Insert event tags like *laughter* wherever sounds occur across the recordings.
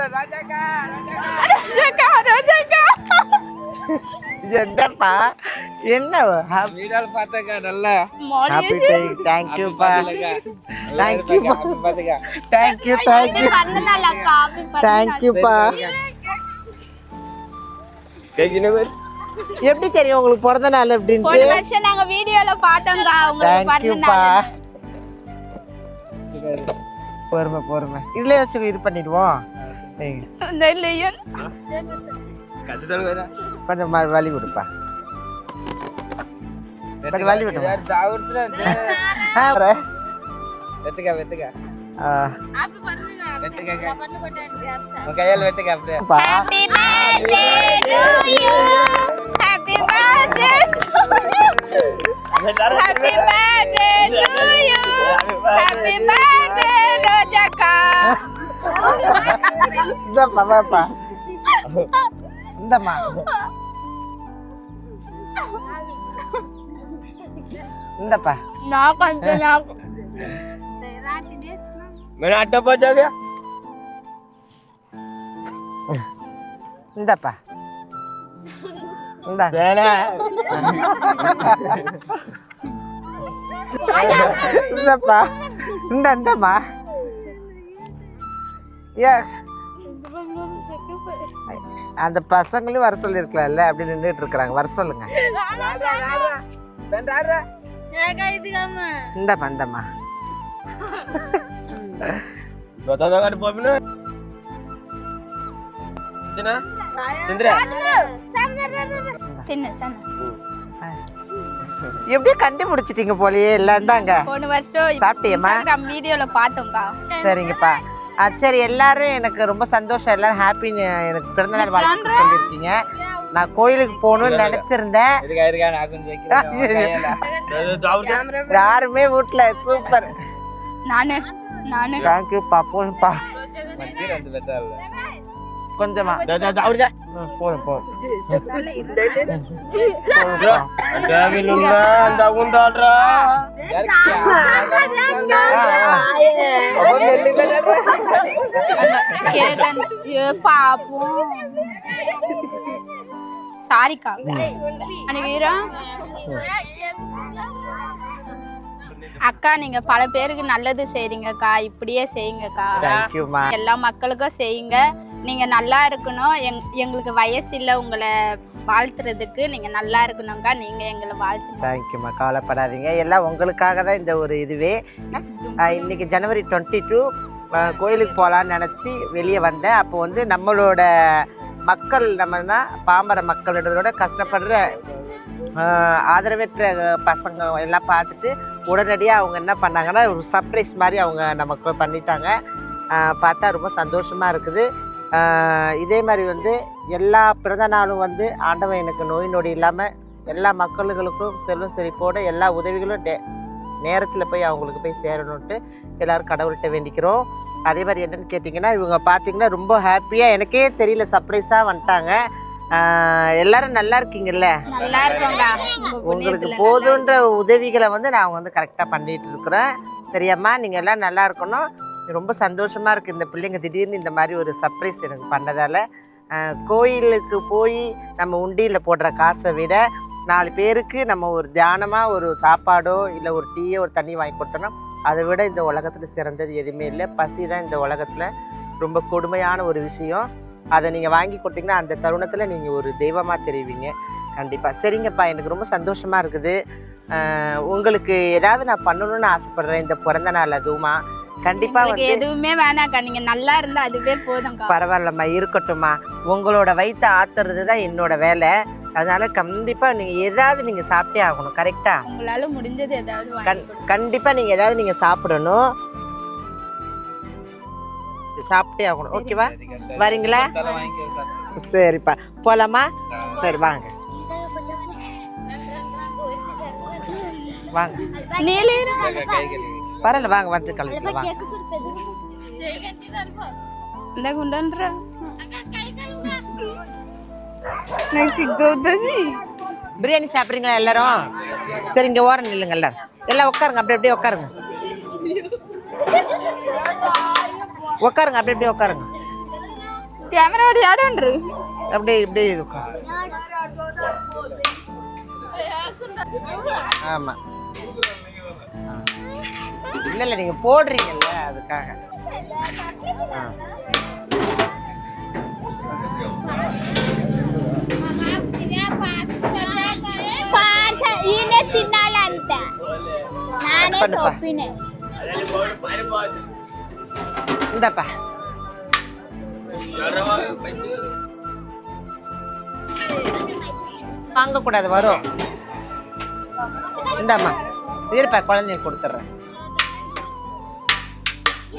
*laughs* என்னப்பா? என்ன வீடால பார்த்தாக்கா நல்லா ஹாப்பி டே பா. பிறந்த நாள் அக்கா happy birthday. தேங்க்யூப்பா கேக்கின பேர் எப்படி தெரியும் உங்களுக்கு பிறந்த நாள் போன அப்படின்ட்டு வருஷம் நாங்க வீடியோல பார்த்தோம்க்கா உங்களுக்கு பிறந்த நாள். பொறுமை பொறுமை. இதுல வச்சு இது பண்ணிடுவோம். கொஞ்சம் வலி விடுப்பா கொஞ்சம் வலி விடுமா யார் தாவரத்துல ஆ, வர. வெட்டுக்கா கையால வெட்டுக்கா அப்படியே பா. Happy birthday to you happy இந்தாப்பா வாப்பா இந்தம்மா இந்தப்பா நான் கொஞ்சம் நான் मैंने आटा पहुंचा गया இந்தப்பா இந்தா रहना இந்தப்பா இந்த இந்தம்மா ஏ அந்த பசங்களும் வர சொல்லிருக்கலாம்ல அப்படி நின்றுட்டு இருக்கிறாங்க. வர சொல்லுங்க. இந்தம்மா இந்தம்மா எப்படி கண்டுபிடிச்சிட்டீங்க போலயே இல்ல இந்தாங்க. வருஷம் சாப்பிட்டியம்மா? வீடியோல பார்த்தோம்க்கா. சரிங்கப்பா. ஆ சரி எல்லாரும் எனக்கு ரொம்ப சந்தோஷம். எல்லாரும் ஹாப்பி எனக்கு பிறந்தநாள் வாழ்த்து சொல்லியிருக்கீங்க. நான் கோயிலுக்கு போகணும்னு நினைச்சிருந்தேன். *laughs* யாருமே வீட்ல சூப்பர். நானு நானு. பெட்டா இல்ல? கொஞ்சமா. அவரு சாரிக்கா. அக்கா நீங்க பல பேருக்கு நல்லது செய்றீங்கக்கா. இப்படியே செய்யுங்கக்கா. எல்லா மக்களுக்கும் செய்யுங்க. நீங்கள் நல்லா இருக்கணும். எங் எங்களுக்கு வயசு இல்லை உங்களை வாழ்த்துறதுக்கு நீங்கள் நல்லா இருக்கணும்க்கா. நீங்கள் எங்களை வாழ்த்து தேங்க்யூம்மா கவலைப்படாதீங்க. எல்லாம் உங்களுக்காக தான் இந்த ஒரு இதுவே. இன்னைக்கு ஜனவரி டுவெண்ட்டி டூ கோயிலுக்கு போகலான்னு நினச்சி வெளியே வந்தேன். அப்போ வந்து நம்மளோட மக்கள் நம்மனா பாமர மக்களோட கஷ்டப்படுற ஆதரவற்ற பசங்க எல்லாம் பார்த்துட்டு உடனடியாக அவங்க என்ன பண்ணாங்கன்னா ஒரு சர்ப்ரைஸ் மாதிரி அவங்க நமக்கு பண்ணிட்டாங்க. பார்த்தா ரொம்ப சந்தோஷமாக இருக்குது. இதே மாதிரி வந்து எல்லா பிறந்த நாளும் வந்து ஆண்டவன் எனக்கு நோய் நொடி இல்லாமல் எல்லா மக்களுகளுக்கும் செல்வம் செழிப்போட எல்லா உதவிகளும் டே நேரத்தில் போய் அவங்களுக்கு போய் சேரணுன்ட்டு எல்லாரும் கடவுள்கிட்ட வேண்டிக்கிறோம். அதே மாதிரி என்னன்னு கேட்டிங்கன்னா இவங்க பார்த்தீங்கன்னா ரொம்ப ஹாப்பியாக எனக்கே தெரியல சர்ப்ரைஸாக வந்துட்டாங்க. எல்லாரும் நல்லா இருக்கீங்கல்ல? உங்களுக்கு போதுன்ற உதவிகளை வந்து நான் வந்து கரெக்டாக பண்ணிட்டு இருக்கிறேன். சரியாம்மா நீங்கள் எல்லாம் நல்லா இருக்கணும். ரொம்ப சந்தோஷமாக இருக்குது இந்த பிள்ளைங்க திடீர்னு இந்த மாதிரி ஒரு சர்ப்ரைஸ் எனக்கு பண்ணதால். கோயிலுக்கு போய் நம்ம உண்டியில் போடுற காசை விட நாலு பேருக்கு நம்ம ஒரு தியானமாக ஒரு சாப்பாடோ இல்லை ஒரு டீயோ ஒரு தண்ணி வாங்கி கொடுத்தோன்னா அதை விட இந்த உலகத்தில் சிறந்தது எதுவுமே இல்லை. பசி தான் இந்த உலகத்தில் ரொம்ப கொடுமையான ஒரு விஷயம். அதை நீங்கள் வாங்கி கொடுத்தீங்கன்னா அந்த தருணத்தில் நீங்கள் ஒரு தெய்வமாக தெரிவிங்க. கண்டிப்பாக சரிங்கப்பா. எனக்கு ரொம்ப சந்தோஷமாக இருக்குது. உங்களுக்கு ஏதாவது நான் பண்ணணும்னு ஆசைப்பட்றேன். இந்த பிறந்த நாள் அதுவுமா? கண்டிப்பாக உங்களுக்கு வந்து எதுவுமே வேணாக்கா நீங்க நல்லா இருந்தா அதுவே போதும்க்கா. பரவாயில்லம்மா இருக்கட்டும்மா. உங்களோட வயிற்று ஆத்துறது தான் என்னோட வேலை. அதனால கண்டிப்பாக நீங்கள் ஏதாவது நீங்கள் சாப்பிட்டே ஆகணும் கரெக்டா? உங்களால முடிஞ்சது ஏதாவது வாங்கி கண் கண்டிப்பாக நீங்கள் ஏதாவது நீங்கள் சாப்பிடணும். சாப்பிட்டே ஆகணும். ஓகேவா? வரீங்களா? சரிப்பா. போலாமா? சரி. வாங்க. வாங்க பரவாயில்ல வாங்க வந்து கலந்து வாங்க இந்த குண்டன்ற? பிரியாணி சாப்பிட்றீங்களா எல்லாரும்? சரி இங்கே ஓரம் இல்லைங்க எல்லாரும். எல்லாம் உட்காருங்க அப்படி அப்படியே உட்காருங்க. உட்காருங்க அப்படி அப்படியே உட்காருங்க. கேமராவோட யாரும் அப்படியே இப்படியே உட்காரு ஆமாம் இல்லை இல்லை நீங்கள் போடுறீங்கல்ல அதுக்காக. இந்தப்பா. வாங்கக்கூடாது வரும். இந்தாம்மா இருப்பா குழந்தைங்க கொடுத்துட்றேன்.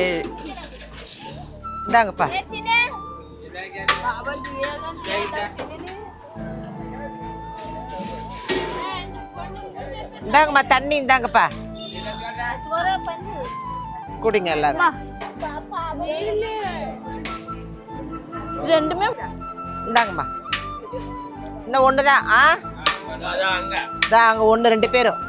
ஏழு இந்தாங்கப்பா. இந்தாங்கம்மா தண்ணி இந்தாங்கப்பா. குடிங்க எல்லாரும். ரெண்டுமே இந்தாங்கம்மா. இன்னும் ஒன்று தான் ஆ அங்கே ஒன்று ரெண்டு பேரும்.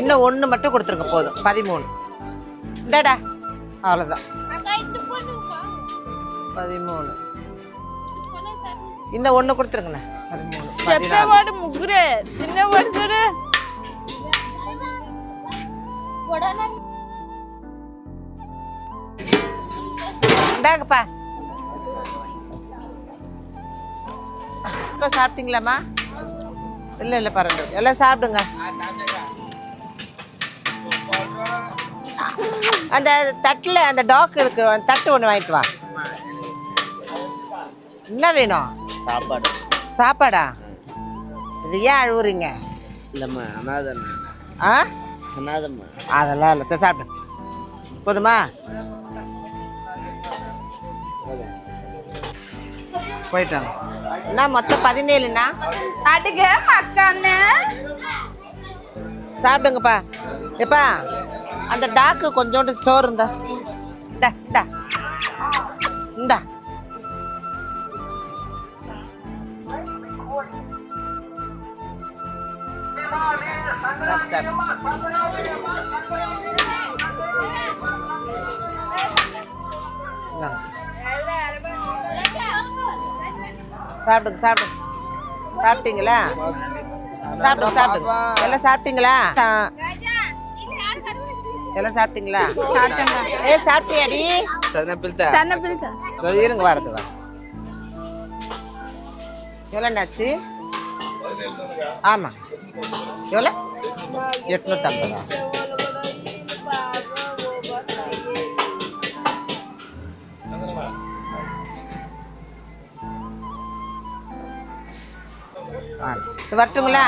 இன்னும் ஒன்று மட்டும் கொடுத்துருங்க போதும். பதிமூணு. டடா அவ்வளோதான் பதிமூணு. இன்னும் ஒன்று கொடுத்துருங்கண்ணே. பதிமூணு. பதினாலு. முகுரு சின்ன வருஷம் இந்தாங்கப்பா. சாப்பிட்டீங்களாம்மா? இல்லை இல்லை பரவாயில்ல. எல்லாம் சாப்பிடுங்க. அந்த தட்டில் அந்த டாக் இருக்கு அந்த தட்டு ஒன்று வாங்கிட்டு வா. என்ன வேணும்? சாப்பாடு. சாப்பாடா? இது ஏன் அழுவுறீங்க? இல்லம்மா அனாதம் ஆ? அனாதம்மா. அதெல்லாம் இல்லை சாப்பிடு. போதுமா? போயிட்டாங்க. என்ன மொத்தம் பதினேழுண்ணா. அடுக மக்காண்ணே சாப்பிடுங்கப்பா. எப்பா அந்த டாக்கு கொஞ்சோண்டு சோறு இருந்தா இந்தா இந்தா. இந்தாங்க. சாப்பிடுங்க சாப்பிடுங்க. சாப்பிட்டீங்களா? சாப்பிடுங்க சாப்பிடுங்க. எல்லாம் சாப்பிட்டீங்களா? எல்லாம் சாப்பிட்டீங்களா? ஏ சாப்பிட்டியாடி சரண பில்தா சரண பில்தா இருங்க வரது வா. எவ்வளோண்டாச்சு ஆமாம் எவ்வளோ? எட்நூற்றம்பதா வரட்டுங்களா?